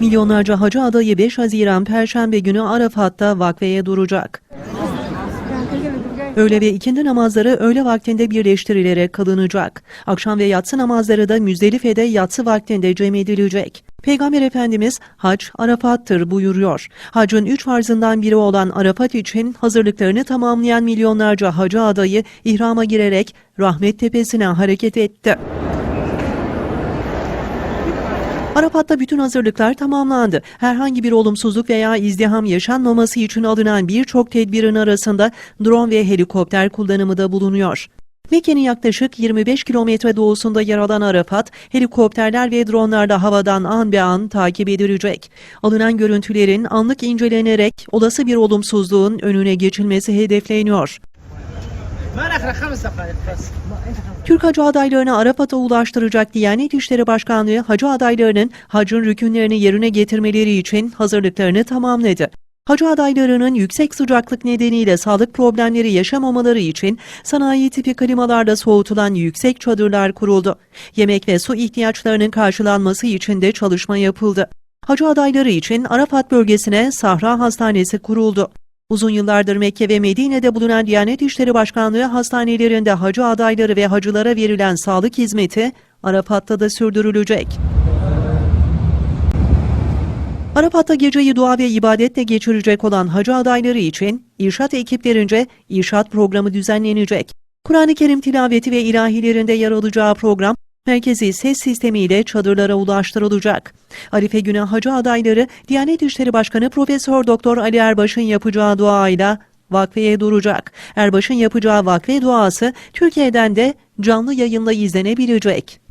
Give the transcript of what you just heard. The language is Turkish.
Milyonlarca hacı adayı 5 Haziran Perşembe günü Arafat'ta vakfeye duracak. Öğle ve ikindi namazları öğle vaktinde birleştirilerek kılınacak. Akşam ve yatsı namazları da Müzdelife'de yatsı vaktinde cem edilecek. Peygamber Efendimiz hac Arafat'tır buyuruyor. Hacın üç farzından biri olan Arafat için hazırlıklarını tamamlayan milyonlarca hacı adayı ihrama girerek rahmet tepesine hareket etti. Arafat'ta bütün hazırlıklar tamamlandı. Herhangi bir olumsuzluk veya izdiham yaşanmaması için alınan birçok tedbirin arasında drone ve helikopter kullanımı da bulunuyor. Mekke'nin yaklaşık 25 kilometre doğusunda yer alan Arafat, helikopterler ve dronlarla havadan an be an takip edilecek. Alınan görüntülerin anlık incelenerek olası bir olumsuzluğun önüne geçilmesi hedefleniyor. Türk hacı adaylarını Arafat'a ulaştıracak Diyanet İşleri Başkanlığı hacı adaylarının hacın rükünlerini yerine getirmeleri için hazırlıklarını tamamladı. Hacı adaylarının yüksek sıcaklık nedeniyle sağlık problemleri yaşamamaları için sanayi tipi klimalarla soğutulan yüksek çadırlar kuruldu. Yemek ve su ihtiyaçlarının karşılanması için de çalışma yapıldı. Hacı adayları için Arafat bölgesine Sahra Hastanesi kuruldu. Uzun yıllardır Mekke ve Medine'de bulunan Diyanet İşleri Başkanlığı hastanelerinde hacı adayları ve hacılara verilen sağlık hizmeti Arafat'ta da sürdürülecek. Arafat'ta geceyi dua ve ibadetle geçirecek olan hacı adayları için irşat ekiplerince irşat programı düzenlenecek. Kur'an-ı Kerim tilaveti ve ilahilerinde yer alacağı program merkezi ses sistemiyle çadırlara ulaştırılacak. Arife günü hacı adayları Diyanet İşleri Başkanı Profesör Doktor Ali Erbaş'ın yapacağı duayla vakfeye duracak. Erbaş'ın yapacağı vakfe duası Türkiye'den de canlı yayınla izlenebilecek.